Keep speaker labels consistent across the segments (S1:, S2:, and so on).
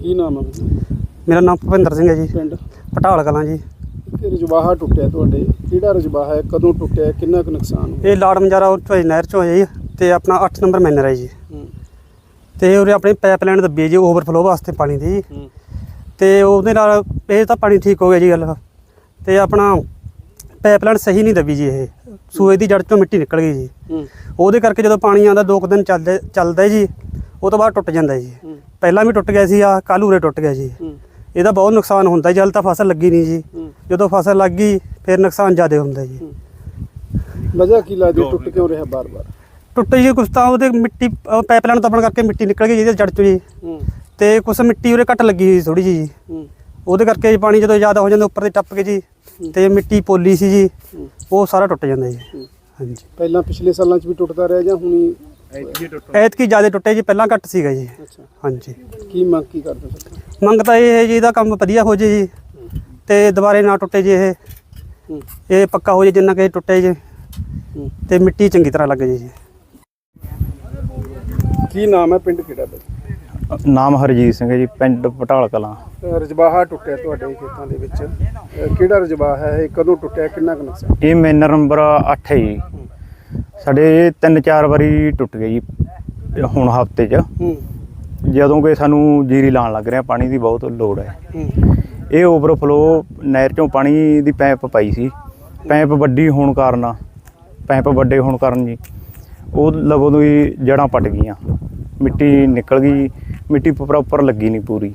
S1: ਕੀ ਨਾਮ ਹੈ?
S2: ਮੇਰਾ ਨਾਮ ਭੁਪਿੰਦਰ ਸਿੰਘ ਹੈ ਜੀ।
S1: ਪਿੰਡ?
S2: ਪਟਾਲ ਕਲਾਂ ਜੀ।
S1: ਇੱਕ ਰਜਵਾਹਾ ਟੁੱਟਿਆ ਤੁਹਾਡੇ। ਕਿਹੜਾ ਰਜਵਾਹਾ ਹੈ? ਕਦੋਂ ਟੁੱਟਿਆ? ਕਿੰਨਾ ਕੁ ਨੁਕਸਾਨ ਹੋਇਆ?
S2: ਇਹ ਲਾੜ ਮਜਾਰਾ ਉਹ ਚੋਈ ਨਹਿਰ ਚੋਂ ਹੈ ਜੀ ਤੇ ਆਪਣਾ 8 ਨੰਬਰ ਮੈਨਰ ਹੈ ਜੀ। ਤੇ ਉਰੇ ਆਪਣੀ ਪਾਈਪਲਾਈਨ ਦੱਬੀ ਹੈ ਜੀ ਓਵਰਫਲੋ ਵਾਸਤੇ ਪਾਣੀ ਦੀ। ਤੇ ਉਹਦੇ ਨਾਲ ਇਹ ਤਾਂ ਪਾਣੀ ਠੀਕ ਹੋ ਗਿਆ ਜੀ ਗੱਲ। ਤੇ ਆਪਣਾ ਪਾਈਪਲਾਈਨ ਸਹੀ ਨਹੀਂ ਦੱਬੀ ਜੀ ਇਹ। ਸੂਏ ਦੀ ਜੜ ਚੋਂ ਮਿੱਟੀ ਨਿਕਲ ਗਈ ਜੀ। ਉਹਦੇ ਕਰਕੇ ਜਦੋਂ ਪਾਣੀ ਆਉਂਦਾ ਦੋ ਕੁ ਦਿਨ ਚੱਲਦਾ ਚੱਲਦਾ ਜੀ। ਉਹ ਤੋਂ ਬਾਅਦ ਟੁੱਟ ਜਾਂਦਾ ਜੀ। ਪਹਿਲਾਂ ਵੀ ਟੁੱਟ ਗਿਆ ਸੀ ਆ ਕੱਲ੍ਹ ਉਰੇ ਟੁੱਟ ਗਿਆ ਜੀ। ਇਹਦਾ ਬਹੁਤ ਨੁਕਸਾਨ ਹੁੰਦਾ ਜੀ ਹਾਲੇ ਤਾਂ ਫਸਲ ਲੱਗੀ ਨਹੀਂ ਜੀ। ਜਦੋਂ ਫਸਲ ਲੱਗ ਗਈ ਫਿਰ ਨੁਕਸਾਨ ਜ਼ਿਆਦਾ ਹੁੰਦਾ ਜੀ।
S1: ਵਜ੍ਹਾ ਕੀ ਲੱਗਦੀ ਟੁੱਟ ਕਿਉਂ ਰਿਹਾ ਬਾਰ-ਬਾਰ?
S2: ਟੁੱਟ ਜੀ ਕੁਛ ਤਾਂ ਉਹਦੇ ਮਿੱਟੀ ਪਾਈਪਲਾਈਨ ਤਪਣ ਕਰਕੇ ਮਿੱਟੀ ਨਿਕਲ ਗਈ ਜਿਹਦੇ ਜੜ ਚੋਂ ਜੀ। ਤੇ ਕੁਛ ਮਿੱਟੀ ਉਰੇ ਘੱਟ ਲੱਗੀ ਹੋਈ ਥੋੜੀ ਜੀ। ਉਹਦੇ ਕਰਕੇ ਜੀ ਪਾਣੀ ਜਦੋਂ ਜ਼ਿਆਦਾ ਹੋ ਜਾਂਦਾ ਉੱਪਰ ਦੇ ਟੱਪ ਕੇ ਜੀ ਤੇ ਮਿੱਟੀ ਪੋਲੀ ਸੀ ਜੀ। ਉਹ ਸਾਰਾ ਟੁੱਟ ਜਾਂਦਾ ਜੀ। ਹਾਂਜੀ।
S1: ਪਹਿਲਾਂ ਪਿਛਲੇ ਸਾਲਾਂ 'ਚ ਵੀ ਟੁੱਟਦਾ ਰਿਹਾ ਜਾਂ ਹੁਣੀ
S2: ਐਤਕੀ ਜ਼ਿਆਦਾ ਟੁੱਟੇ ਜੀ ਪਹਿਲਾਂ ਘੱਟ ਸੀਗਾ ਜੀ। ਹਾਂਜੀ।
S1: ਕੀ ਮੰਗ ਕੀ ਕਰਦੇ ਸਰ
S2: ਮੰਗ ਤਾਂ ਇਹ ਹੈ ਜੀ ਇਹਦਾ ਕੰਮ ਵਧੀਆ ਹੋ ਜੇ ਜੀ। ਤੇ ਦੁਬਾਰੇ ਨਾ ਟੁੱਟੇ ਜੀ ਇਹ। ਇਹ ਪੱਕਾ ਹੋ ਜੇ ਜਿੰਨਾ ਕਿ ਟੁੱਟੇ ਜੀ। ਤੇ ਮਿੱਟੀ ਚੰਗੀ ਤਰ੍ਹਾਂ ਲੱਗ ਜੇ ਜੀ।
S1: ਕੀ ਨਾਮ ਹੈ ਪਿੰਡ ਕਿਹੜਾ ਬਈ
S3: ਨਾਮ ਹਰਜੀਤ ਸਿੰਘ ਹੈ ਜੀ ਪਿੰਡ ਪਟਾਲ ਕਲਾਂ।
S1: ਅ, ਰਜਵਾਹਾ ਟੁੱਟਿਆ ਤੁਹਾਡੇ ਖੇਤਾਂ ਦੇ ਵਿੱਚ। ਕਿਹੜਾ ਰਜਵਾਹਾ ਹੈ ਇਹ ਕਦੋਂ ਟੁੱਟਿਆ ਕਿੰਨਾ ਕੁ ਨੁਕਸਾਨ?
S3: ਇਹ ਮੈਨਰ ਨੰਬਰ 8 ਹੈ ਜੀ। ਸਾਡੇ ਤਿੰਨ ਚਾਰ ਵਾਰੀ ਟੁੱਟ ਗਏ ਜੀ ਹੁਣ ਹਫ਼ਤੇ 'ਚ। ਜਦੋਂ ਕਿ ਸਾਨੂੰ ਜੀਰੀ ਲਾਉਣ ਲੱਗ ਰਿਹਾ ਪਾਣੀ ਦੀ ਬਹੁਤ ਲੋੜ ਹੈ। ਇਹ ਓਵਰਫਲੋ ਨਹਿਰ ਚੋਂ ਪਾਣੀ ਦੀ ਪੈਪ ਪਾਈ ਸੀ। ਪੈਪ ਵੱਡੀ ਹੋਣ ਕਾਰਨ ਪੈਪ ਵੱਡੇ ਹੋਣ ਕਾਰਨ ਜੀ ਉਹ ਲਗੋਂ ਤੋਂ ਹੀ ਜੜਾਂ ਪਟ ਗਈਆਂ। ਮਿੱਟੀ ਨਿਕਲ ਗਈ ਮਿੱਟੀ ਪ੍ਰੋਪਰ ਲੱਗੀ ਨਹੀਂ ਪੂਰੀ।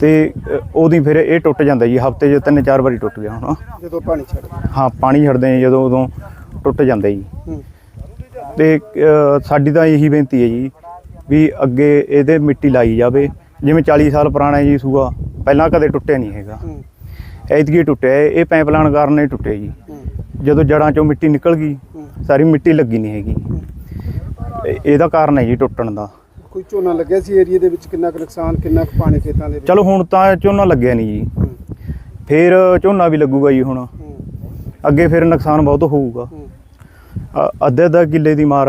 S3: ਤੇ ਉਹਦੀ ਫਿਰ ਇਹ ਟੁੱਟ ਜਾਂਦਾ ਜੀ ਹਫ਼ਤੇ 'ਚ ਤਿੰਨ ਚਾਰ ਵਾਰੀ ਟੁੱਟ ਗਿਆ ਹੁਣ।
S1: ਜਦੋਂ ਪਾਣੀ ਛੱਡਦਾ
S3: ਹਾਂ ਪਾਣੀ ਛੱਡਦੇ ਜਦੋਂ ਉਦੋਂ ਟੁੱਟ ਜਾਂਦਾ ਜੀ। ਤੇ ਸਾਡੀ ਤਾਂ ਇਹੀ ਬੇਨਤੀ ਹੈ ਜੀ ਵੀ ਅੱਗੇ ਇਹਦੇ ਮਿੱਟੀ ਲਾਈ ਜਾਵੇ। ਜਿਵੇਂ 40 ਸਾਲ ਪੁਰਾਣਾ ਜੀ ਸੂਆ ਪਹਿਲਾਂ ਕਦੇ ਟੁੱਟਿਆ ਨਹੀਂ ਹੈਗਾ। ਐਤਕੀ ਟੁੱਟਿਆ ਇਹ ਪਾਈਪਲਾਈਨ ਕਾਰਨ ਹੀ ਟੁੱਟਿਆ ਜੀ। ਜਦੋਂ ਜੜਾਂ ਚੋਂ ਮਿੱਟੀ ਨਿਕਲ ਗਈ। ਸਾਰੀ ਮਿੱਟੀ ਲੱਗੀ ਨਹੀਂ ਹੈਗੀ। ਇਹ- ਇਹਦਾ ਕਾਰਨ ਹੈ ਜੀ ਟੁੱਟਣ ਦਾ।
S1: ਕੋਈ ਝੋਨਾ ਲੱਗਿਆ ਸੀ ਏਰੀਆ ਦੇ ਵਿੱਚ? ਕਿੰਨਾ ਕੁ ਨੁਕਸਾਨ ਕਿੰਨਾ ਕੁ ਪਾਣੀ ਖੇਤਾਂ ਦੇ ਵਿੱਚ?
S3: ਚਲੋ ਹੁਣ ਤਾਂ ਝੋਨਾ ਲੱਗਿਆ ਨਹੀਂ ਜੀ। ਫੇਰ ਝੋਨਾ ਵੀ ਲੱਗੂਗਾ ਜੀ ਹੁਣ। ਅੱਗੇ ਫਿਰ ਨੁਕਸਾਨ ਬਹੁਤ ਹੋਊਗਾ। ਅੱਧੇ ਅੱਧਾ ਕਿੱਲੇ ਦੀ ਮਾਰ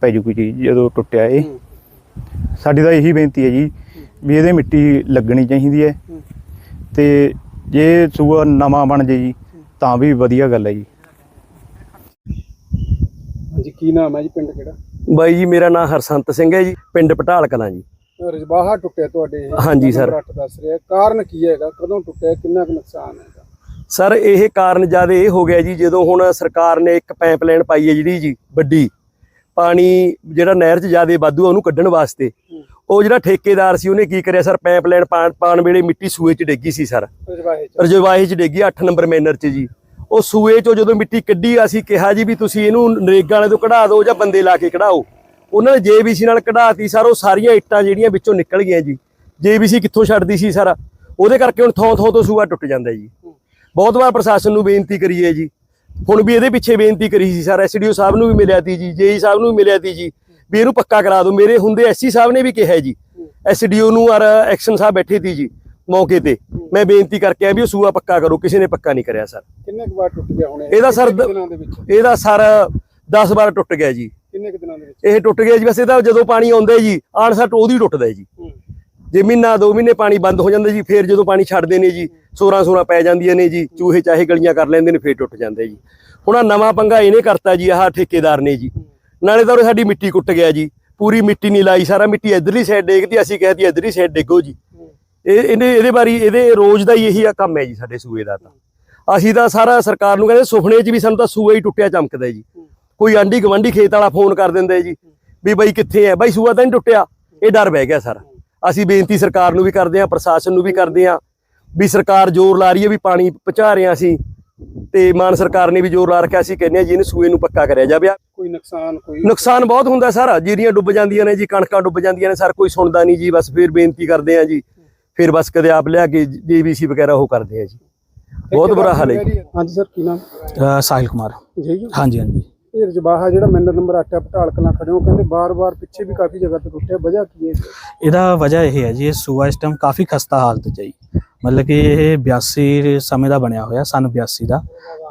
S3: ਪੈ ਜੂਗੀ ਜੀ ਜਦੋਂ ਟੁੱਟਿਆ ਇਹ।
S1: ਹੂੰ,
S3: ਸਾਡੀ ਤਾਂ ਇਹੀ ਬੇਨਤੀ ਹੈ ਜੀ ਵੀ ਇਹਦੇ ਮਿੱਟੀ ਲੱਗਣੀ ਚਾਹੀਦੀ ਹੈ।
S1: ਹੂੰ।
S3: ਤੇ ਜੇ ਸੂਆ ਨਵਾਂ ਬਣ ਜੇ ਜੀ ਤਾਂ ਵੀ ਵਧੀਆ ਗੱਲ ਹੈ ਜੀ।
S1: ਹਾਂਜੀ ਕੀ ਨਾਮ ਹੈ ਜੀ ਪਿੰਡ ਕਿਹੜਾ?
S4: ਬਾਈ ਜੀ ਮੇਰਾ ਨਾਮ ਹਰਸੰਤ ਸਿੰਘ ਹੈ ਜੀ ਪਿੰਡ ਪਟਾਲ ਕਲਾਂ ਜੀ।
S1: ਅ, ਰਜਵਾਹਾ ਟੁੱਟਿਆ ਤੁਹਾਡੇ
S4: ਹਾਂਜੀ ਸਰ।
S1: ਦੱਸ ਰਿਹਾ। ਕਾਰਨ ਕੀ ਹੈਗਾ? ਕਦੋਂ ਟੁੱਟਿਆ? ਕਿੰਨਾ ਕੁ ਨੁਕਸਾਨ ਹੈਗਾ
S4: ਸਰ ਇਹ ਕਾਰਨ ਜ਼ਿਆਦਾ ਇਹ ਹੋ ਗਿਆ ਜੀ ਜਦੋਂ ਹੁਣ ਸਰਕਾਰ ਨੇ ਇੱਕ ਪਾਈਪਲਾਈਨ ਪਾਈ ਹੈ ਜਿਹੜੀ ਜੀ ਵੱਡੀ। ਪਾਣੀ ਜਿਹੜਾ ਨਹਿਰ 'ਚ ਜ਼ਿਆਦਾ ਵਾਧੂ ਉਹਨੂੰ ਕੱਢਣ ਵਾਸਤੇ। ਉਹ ਜਿਹੜਾ ਠੇਕੇਦਾਰ ਸੀ ਉਹਨੇ ਕੀ ਕਰਿਆ ਸਰ ਪਾਈਪਲਾਈਨ ਪਾਣ ਪਾਣ ਵੇਲੇ ਮਿੱਟੀ ਸੂਏ 'ਚ ਡਿੱਗੀ ਸੀ ਸਰ।
S1: ਰਜਵਾਹੇ ਚ।
S4: ਰਜਵਾਹੀ 'ਚ ਡਿੱਗੀ 8 ਨੰਬਰ ਮੈਨਰ 'ਚ ਜੀ। ਉਹ ਸੂਏ 'ਚੋਂ ਜਦੋਂ ਮਿੱਟੀ ਕੱਢੀ ਅਸੀਂ ਕਿਹਾ ਜੀ ਵੀ ਤੁਸੀਂ ਇਹਨੂੰ ਨਰੇਗਾ ਵਾਲੇ ਤੋਂ ਕਢਾ ਦਿਓ ਜਾਂ ਬੰਦੇ ਲਾ ਕੇ ਕਢਾਓ। ਉਹਨਾਂ ਨੇ ਜੇਬੀਸੀ ਨਾਲ ਕਢਾਤੀ ਸਰ ਉਹ ਸਾਰੀਆਂ ਇੱਟਾਂ ਜਿਹੜੀਆਂ ਵਿੱਚੋਂ ਨਿਕਲ ਗਈਆਂ ਜੀ। ਜੇਬੀਸੀ ਕਿੱਥੋਂ ਛੱਡਦੀ ਸੀ ਸਰ? ਉਹਦੇ ਕਰਕੇ ਹੁਣ ਥੋਂ ਥੋਂ ਤੋਂ ਸੂਆ ਟੁੱਟ ਜਾਂਦਾ ਜੀ। ਬਹੁਤ ਵਾਰ ਪ੍ਰਸ਼ਾਸਨ ਨੂੰ ਬੇਨਤੀ ਕਰੀ ਹੈ ਜੀ। ਹੁਣ ਵੀ ਇਹਦੇ ਪਿੱਛੇ ਬੇਨਤੀ ਕਰੀ ਸੀ ਸਰ ਐਸਡੀਓ ਸਾਹਿਬ ਨੂੰ ਵੀ ਮਿਲਿਆ ਤੀ ਜੀ ਜੇਈ ਸਾਹਿਬ ਨੂੰ ਵੀ ਮਿਲਿਆ ਤੀ ਜੀ। ਵੀ ਇਹਨੂੰ ਪੱਕਾ ਕਰਾ ਦਿਓ। ਮੇਰੇ ਹੁੰਦੇ ਐਸਸੀ ਸਾਹਿਬ ਨੇ ਵੀ ਕਿਹਾ ਜੀ। ਐਸਡੀਓ ਨੂੰ ਔਰ ਐਕਸ਼ਨ ਸਾਹਿਬ ਬੈਠੇ ਤੀ ਜੀ ਮੌਕੇ ਤੇ। ਮੈਂ ਬੇਨਤੀ ਕਰਕੇ ਆ ਵੀ ਉਹ ਸੂਆ ਪੱਕਾ ਕਰੋ ਕਿਸੇ ਨੇ ਪੱਕਾ ਨਹੀਂ ਕਰਿਆ ਸਰ।
S1: ਕਿੰਨੇ ਕੁ ਵਾਰ ਟੁੱਟ ਗਿਆ ਹੁਣ ਇਹ?
S4: ਇਹਦਾ ਸਰ ਇਹਦਾ ਸਰ 10 ਵਾਰ ਟੁੱਟ ਗਿਆ ਜੀ।
S1: ਕਿੰਨੇ ਕੁ ਦਿਨਾਂ ਦੇ ਵਿੱਚ?
S4: ਇਹ ਟੁੱਟ ਗਿਆ ਜੀ। ਵੈਸੇ ਤਾਂ ਜਦੋਂ ਪਾਣੀ ਆਉਂਦਾ ਜੀ ਆਣ ਸੱਟ ਉਹਦੀ ਟੁੱਟਦਾ ਜੀ। ਜੇ ਮਹੀਨਾ ਦੋ ਮਹੀਨੇ ਪਾਣੀ ਬੰਦ ਹੋ ਜਾਂਦਾ ਜੀ ਫੇਰ ਜਦੋਂ ਪਾਣੀ ਛੱਡਦੇ ਨੇ ਜੀ ਸੋਰਾਂ ਸੋਰਾਂ ਪੈ ਜਾਂਦੀਆਂ ਨੇ ਜੀ ਚੂਹੇ ਚਾਹੇ ਗਲੀਆਂ ਕਰ ਲੈਂਦੇ ਨੇ ਫੇਰ ਟੁੱਟ ਜਾਂਦੇ ਜੀ। ਹੁਣ ਆਹ ਨਵਾਂ ਪੰਗਾ ਇਹਨੇ ਕਰਤਾ ਜੀ ਆਹ ਠੇਕੇਦਾਰ ਨੇ ਜੀ। ਨਾਲੇ ਤਾਂ ਉਰੇ ਸਾਡੀ ਮਿੱਟੀ ਕੁੱਟ ਗਿਆ ਜੀ ਪੂਰੀ ਮਿੱਟੀ ਨਹੀਂ ਲਾਈ ਸਾਰਾ ਮਿੱਟੀ ਇਧਰਲੀ ਸਾਈਡ ਡੇਗਦੀ ਅਸੀਂ ਕਹਿਤੀ ਇਧਰਲੀ ਸਾਈਡ ਡੇਗੋ ਜੀ।
S1: ਹੂੰ,
S4: ਇਹ ਇਹਨੇ ਇਹਦੇ ਬਾਰੇ ਇਹਦੇ ਰੋਜ਼ ਦਾ ਹੀ ਇਹੀ ਆ ਕੰਮ ਹੈ ਜੀ ਸਾਡੇ ਸੂਏ ਦਾ ਤਾਂ। ਅਸੀਂ ਤਾਂ ਸਾਰਾ ਸਰਕਾਰ ਨੂੰ ਕਹਿੰਦੇ ਸੁਪਨੇ 'ਚ ਵੀ ਸਾਨੂੰ ਤਾਂ ਸੂਆ ਹੀ ਟੁੱਟਿਆ ਚਮਕਦਾ ਜੀ। ਕੋਈ ਆਂਢੀ ਗਵੰਡੀ ਖੇਤ ਵਾਲਾ ਫੋਨ ਕਰ ਦਿੰਦਾ ਜੀ ਵੀ ਬਾਈ ਕਿੱਥੇ ਹੈ? ਬਾਈ ਸੂਆ ਤਾਂ ਨਹੀਂ ਟੁੱਟਿਆ ਇਹ ਡਰ ਬਹਿ ਗਿਆ ਸਰ। ਅਸੀਂ ਬੇਨਤੀ ਸਰਕਾਰ ਨੂੰ ਵੀ ਕਰਦੇ ਹਾਂ ਪ੍ਰਸ਼ਾਸਨ ਨੂੰ ਵੀ ਕਰਦੇ ਹਾਂ ਵੀ ਸਰਕਾਰ ਜ਼ੋਰ ਲਾ ਰਹੀ ਹੈ ਵੀ ਪਾਣੀ ਪਹੁੰਚਾ ਰਹੇ ਹਾਂ ਅਸੀਂ ਤੇ ਮਾਨ ਸਰਕਾਰ ਨੇ ਵੀ ਜ਼ੋਰ ਲਾ ਰੱਖਿਆ ਅਸੀਂ ਕਹਿੰਦੇ ਹਾਂ ਜੀ ਇਹਨੂੰ ਸੂਏ ਨੂੰ ਪੱਕਾ ਕਰਿਆ ਜਾਵੇ।
S1: ਕੋਈ ਨੁਕਸਾਨ ਕੋਈ
S4: ਨੁਕਸਾਨ ਬਹੁਤ ਹੁੰਦਾ ਸਰ ਜੀਰੀਆਂ ਡੁੱਬ ਜਾਂਦੀਆਂ ਨੇ ਜੀ ਕਣਕਾਂ ਡੁੱਬ ਜਾਂਦੀਆਂ ਨੇ ਸਰ ਕੋਈ ਸੁਣਦਾ ਨਹੀਂ ਜੀ ਬਸ ਫਿਰ ਬੇਨਤੀ ਕਰਦੇ ਆ ਜੀ ਫਿਰ ਬਸ ਕਦੇ ਆਪ ਲਿਆ ਕੇ ਜੀਬੀਸੀ ਵਗੈਰਾ ਉਹ ਕਰਦੇ ਆ ਜੀ। ਬਹੁਤ ਬੁਰਾ ਹਾਲ ਹੈ।
S1: ਹਾਂਜੀ ਸਰ ਕੀ ਨਾਮ?
S5: ਸਾਹਿਲ ਕੁਮਾਰ।
S1: ਜੀ?
S5: ਹਾਂਜੀ ਹਾਂਜੀ।
S1: ਇਹ ਰਜਵਾਹਾ ਜਿਹੜਾ ਮੈਂਬਰ ਨੰਬਰ 8 ਹੈ ਪਟਾਲ ਕਲਾਂ ਖੜੇ ਹੋ ਕਹਿੰਦੇ ਬਾਰ-ਬਾਰ ਪਿੱਛੇ ਵੀ ਕਾਫੀ ਜਗ੍ਹਾ ਤੇ ਟੁੱਟਿਆ, ਵਜ੍ਹਾ ਕੀ ਹੈ?
S5: ਇਹਦਾ ਵਜ੍ਹਾ ਇਹ ਹੈ ਜੀ, ਇਹ ਸੂਆ ਇਸ ਟਾਈਮ ਕਾਫੀ ਖਸਤਾ ਹਾਲਤ 'ਚ ਹੈ ਮਤਲਬ ਕਿ ਇਹ 82 ਸਮੇਂ ਦਾ ਬਣਿਆ ਹੋਇਆ, ਸਨ 82 ਦਾ।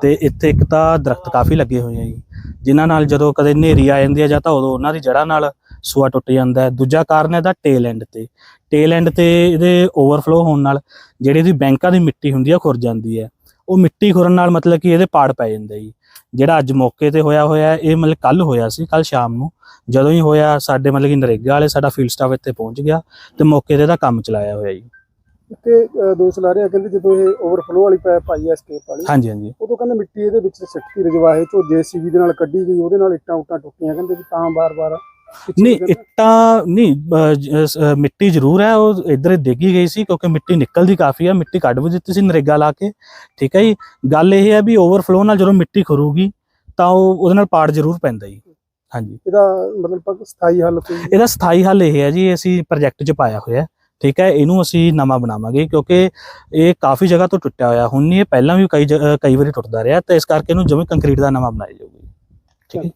S5: ਤੇ ਇੱਥੇ ਇੱਕ ਤਾਂ ਦਰਖਤ ਕਾਫੀ ਲੱਗੇ ਹੋਏ ਆ ਜੀ। ਜਿਨ੍ਹਾਂ ਨਾਲ ਜਦੋਂ ਕਦੇ ਹਨੇਰੀ ਆ ਜਾਂਦੀ ਹੈ ਜਾਂ ਤਾਂ ਉਦੋਂ ਉਹਨਾਂ ਦੀ ਜੜ੍ਹਾਂ ਨਾਲ ਸੂਆ ਟੁੱਟ ਜਾਂਦਾ ਹੈ। ਦੂਜਾ ਕਾਰਨ ਇਹਦਾ ਟੇਲ ਐਂਡ ਤੇ। ਟੇਲ ਐਂਡ ਤੇ ਇਹਦੇ ਓਵਰਫਲੋ ਹੋਣ ਨਾਲ ਜਿਹੜੀ ਇਹਦੀ ਬੈਂਕਾਂ ਦੀ ਮਿੱਟੀ ਹੁੰਦੀ ਆ ਖੁਰ ਜਾਂਦੀ ਹੈ। ਉਹ ਮਿੱਟੀ ਖੁਰਨ ਨਾਲ ਮਤਲਬ ਕਿ ਇਹਦੇ ਪਾੜ ਪੈ ਜਾਂਦਾ ਜੀ। ਜਿਹੜਾ ਅੱਜ ਮੌਕੇ ਤੇ ਹੋਇਆ ਹੋਇਆ ਇਹ ਮਤਲਬ ਕੱਲ ਹੋਇਆ ਸੀ ਕੱਲ ਸ਼ਾਮ ਨੂੰ। ਜਦੋਂ ਹੀ ਹੋਇਆ ਸਾਡੇ ਮਤਲਬ ਕਿ ਨਰੇਗਾ ਵਾਲੇ ਸਾਡਾ ਫੀਲਡ ਸਟਾਫ ਇੱਥੇ ਪਹੁੰਚ ਗਿਆ ਤੇ ਮੌਕੇ ਤੇ ਇਹਦਾ ਕੰਮ ਚਲਾਇਆ ਹੋਇਆ ਜੀ।
S1: ਅ, ਦੋਸ਼ ਲਾ ਰਹੇ ਕਹਿੰਦੇ ਜਦੋਂ ਇਹ ਓਵਰਫਲੋ ਵਾਲੀ ਪਾਈਪ ਆਈ ਹੈ ਸਕੇਪ ਵਾਲੀ
S5: ਹਾਂਜੀ ਹਾਂਜੀ।
S1: ਉਦੋਂ ਕਹਿੰਦੇ ਮਿੱਟੀ ਇਹਦੇ ਵਿੱਚ ਸਿੱਟਦੀ ਰਜਵਾਹੇ ਚੋਂ ਜੀਸੀਬੀ ਦੇ ਨਾਲ ਕੱਢੀ ਗਈ ਉਹਦੇ ਨਾਲ ਇੱਟਾਂ ਉੱਟਾਂ ਟੁੱਟੀਆਂ ਕਹਿੰਦੇ ਵੀ ਤਾਂ ਬਾਰ-ਬਾਰ
S5: ਨਹੀਂ ਇੱਟਾਂ ਨਹੀਂ ਮਿੱਟੀ ਜ਼ਰੂਰ ਹੈ ਉਹ ਇੱਧਰ ਡਿੱਗੀ ਗਈ ਸੀ ਕਿਉਂਕਿ ਮਿੱਟੀ ਨਿਕਲਦੀ ਕਾਫੀ ਆ ਮਿੱਟੀ ਕੱਢ ਵੀ ਦਿੱਤੀ ਸੀ ਨਰੇਗਾ ਲਾ ਕੇ। ਠੀਕ ਹੈ ਜੀ? ਗੱਲ ਇਹ ਹੈ ਵੀ ਓਵਰਫਲੋ ਨਾਲ ਜਦੋਂ ਮਿੱਟੀ ਖਰੂਗੀ ਤਾਂ ਉਹ ਉਹਦੇ ਨਾਲ ਪਾੜ ਜ਼ਰੂਰ ਪੈਂਦਾ ਜੀ। ਹਾਂਜੀ।
S1: ਇਹਦਾ ਮਤਲਬ ਸਥਾਈ ਹੱਲ ਕੋਈ
S5: ਇਹਦਾ ਸਥਾਈ ਹੱਲ ਇਹ ਹੈ ਜੀ ਅਸੀਂ ਪ੍ਰੋਜੈਕਟ 'ਚ ਪਾਇਆ ਹੋਇਆ ਠੀਕ ਹੈ ਇਹਨੂੰ ਅਸੀਂ ਨਵਾਂ ਬਣਾਵਾਂਗੇ ਕਿਉਂਕਿ ਇਹ ਕਾਫੀ ਜਗ੍ਹਾ ਤੋਂ ਟੁੱਟਿਆ ਹੋਇਆ ਹੁਣ ਨਹੀਂ ਇਹ ਪਹਿਲਾਂ ਵੀ ਕਈ ਕਈ ਵਾਰੀ ਟੁੱਟਦਾ ਰਿਹਾ ਤਾਂ ਇਸ ਕਰਕੇ ਇਹਨੂੰ ਜਿਵੇਂ ਕੰਕਰੀਟ ਦਾ ਨਵਾਂ ਬਣਾਇਆ ਜਾਊਗਾ। ਠੀਕ ਹੈ